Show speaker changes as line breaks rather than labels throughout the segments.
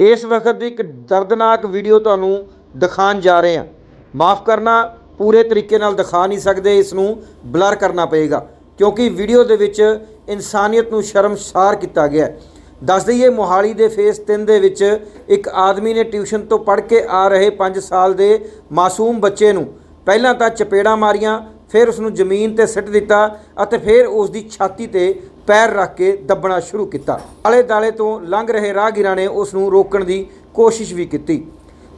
ਇਸ ਵਕਤ ਦੀ ਇੱਕ ਦਰਦਨਾਕ ਵੀਡੀਓ ਤੁਹਾਨੂੰ ਦਿਖਾਉਣ ਜਾ ਰਹੇ ਹਾਂ। ਮਾਫ ਕਰਨਾ, ਪੂਰੇ ਤਰੀਕੇ ਨਾਲ ਦਿਖਾ ਨਹੀਂ ਸਕਦੇ ਇਸ ਨੂੰ ਬਲਰ ਕਰਨਾ ਪਏਗਾ, ਕਿਉਂਕਿ ਵੀਡੀਓ ਦੇ ਵਿੱਚ ਇਨਸਾਨੀਅਤ ਨੂੰ ਸ਼ਰਮਸਾਰ ਕੀਤਾ ਗਿਆ ਦੱਸ ਦਈਏ, ਮੋਹਾਲੀ ਦੇ ਫੇਸ 3 ਦੇ ਵਿੱਚ ਇੱਕ ਆਦਮੀ ਨੇ ਟਿਊਸ਼ਨ ਤੋਂ ਪੜ੍ਹ ਕੇ ਆ ਰਹੇ 5 ਸਾਲ ਦੇ ਮਾਸੂਮ ਬੱਚੇ ਨੂੰ। ਪਹਿਲਾਂ ਤਾਂ ਚਪੇੜਾਂ ਮਾਰੀਆਂ, ਫਿਰ ਉਸ ਨੂੰ ਜ਼ਮੀਨ ਤੇ ਸਿੱਟ ਦਿੱਤਾ ਅਤੇ ਫਿਰ ਉਸ ਦੀ ਛਾਤੀ ਤੇ ਪੈਰ ਰੱਖ ਕੇ ਦੱਬਣਾ ਸ਼ੁਰੂ ਕੀਤਾ। ਆਲੇ ਦਾਲੇ ਤੋਂ ਲੰਘ ਰਹੇ ਰਾਹਗੀਰਾਂ ਨੇ ਉਸ ਨੂੰ ਰੋਕਣ ਦੀ ਕੋਸ਼ਿਸ਼ ਵੀ ਕੀਤੀ।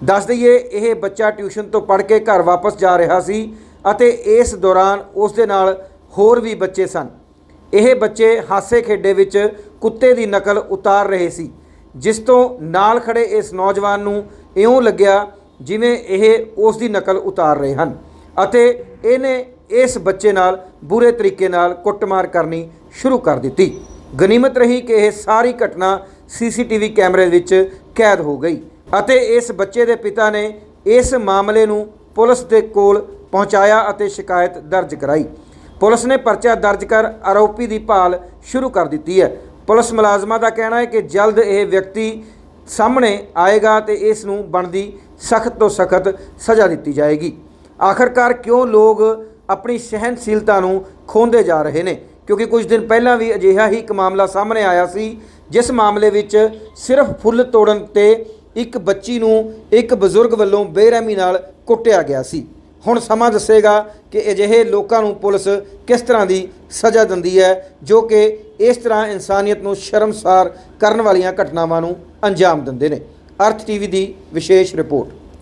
ਦੱਸ ਦਈਏ, ਇਹ ਬੱਚਾ ਟਿਊਸ਼ਨ ਤੋਂ ਪੜ੍ਹ ਕੇ ਘਰ ਵਾਪਸ ਜਾ ਰਿਹਾ ਸੀ ਅਤੇ ਇਸ ਦੌਰਾਨ ਉਸ ਦੇ ਨਾਲ ਹੋਰ ਵੀ ਬੱਚੇ ਸਨ। ਇਹ ਬੱਚੇ ਹਾਸੇ ਖੇਡੇ ਵਿੱਚ ਕੁੱਤੇ ਦੀ ਨਕਲ ਉਤਾਰ ਰਹੇ ਸੀ, ਜਿਸ ਤੋਂ ਨਾਲ ਖੜੇ ਇਸ ਨੌਜਵਾਨ ਨੂੰ ਇਉਂ ਲੱਗਿਆ ਜਿਵੇਂ ਇਹ ਉਸ ਦੀ ਨਕਲ ਉਤਾਰ ਰਹੇ ਹਨ। ਅਤੇ ਇਹਨੇ ਇਸ ਬੱਚੇ ਨਾਲ ਬੁਰੇ ਤਰੀਕੇ ਨਾਲ ਕੁੱਟਮਾਰ ਕਰਨੀ ਸ਼ੁਰੂ ਕਰ ਦਿੱਤੀ। ਗਨੀਮਤ ਰਹੀ ਕਿ ਇਹ ਸਾਰੀ ਘਟਨਾ ਸੀਸੀਟੀਵੀ ਕੈਮਰੇ ਵਿੱਚ ਕੈਦ ਹੋ ਗਈ ਅਤੇ ਇਸ ਬੱਚੇ ਦੇ ਪਿਤਾ ਨੇ ਇਸ ਮਾਮਲੇ ਨੂੰ ਪੁਲਿਸ ਦੇ ਕੋਲ ਪਹੁੰਚਾਇਆ ਅਤੇ ਸ਼ਿਕਾਇਤ ਦਰਜ ਕਰਾਈ। ਪੁਲਿਸ ਨੇ ਪਰਚਾ ਦਰਜ ਕਰ ਆਰੋਪੀ ਦੀ ਭਾਲ ਸ਼ੁਰੂ ਕਰ ਦਿੱਤੀ ਹੈ। ਪੁਲਿਸ ਮੁਲਾਜ਼ਮਾਂ ਦਾ ਕਹਿਣਾ ਹੈ ਕਿ ਜਲਦ ਇਹ ਵਿਅਕਤੀ ਸਾਹਮਣੇ ਆਏਗਾ ਤੇ ਇਸ ਨੂੰ ਬਣਦੀ ਸਖਤ ਤੋਂ ਸਖਤ ਸਜ਼ਾ ਦਿੱਤੀ ਜਾਏਗੀ। ਆਖਰਕਾਰ ਕਿਉਂ ਲੋਕ ਆਪਣੀ ਸਹਿਨਸ਼ੀਲਤਾ ਨੂੰ ਖੋਂਦੇ ਜਾ ਰਹੇ ਨੇ? ਕਿਉਂਕਿ ਕੁਝ ਦਿਨ ਪਹਿਲਾਂ ਵੀ ਅਜਿਹਾ ਹੀ ਇੱਕ ਮਾਮਲਾ ਸਾਹਮਣੇ ਆਇਆ ਸੀ, ਜਿਸ ਮਾਮਲੇ ਵਿੱਚ ਸਿਰਫ ਫੁੱਲ ਤੋੜਨ ਤੇ ਇੱਕ ਬੱਚੀ ਨੂੰ ਇੱਕ ਬਜ਼ੁਰਗ ਵੱਲੋਂ ਬੇਰਹਿਮੀ ਨਾਲ ਕੁੱਟਿਆ ਗਿਆ ਸੀ। ਹੁਣ ਸਮਾਂ ਦੱਸੇਗਾ ਕਿ ਅਜਿਹੇ ਲੋਕਾਂ ਨੂੰ ਪੁਲਿਸ ਕਿਸ ਤਰ੍ਹਾਂ ਦੀ ਸਜ਼ਾ ਦਿੰਦੀ ਹੈ, ਜੋ ਕਿ ਇਸ ਤਰ੍ਹਾਂ ਇਨਸਾਨੀਅਤ ਨੂੰ ਸ਼ਰਮਸਾਰ ਕਰਨ ਵਾਲੀਆਂ ਘਟਨਾਵਾਂ ਨੂੰ ਅੰਜਾਮ ਦਿੰਦੇ ਨੇ। ਅਰਥ ਟੀਵੀ ਦੀ ਵਿਸ਼ੇਸ਼ ਰਿਪੋਰਟ।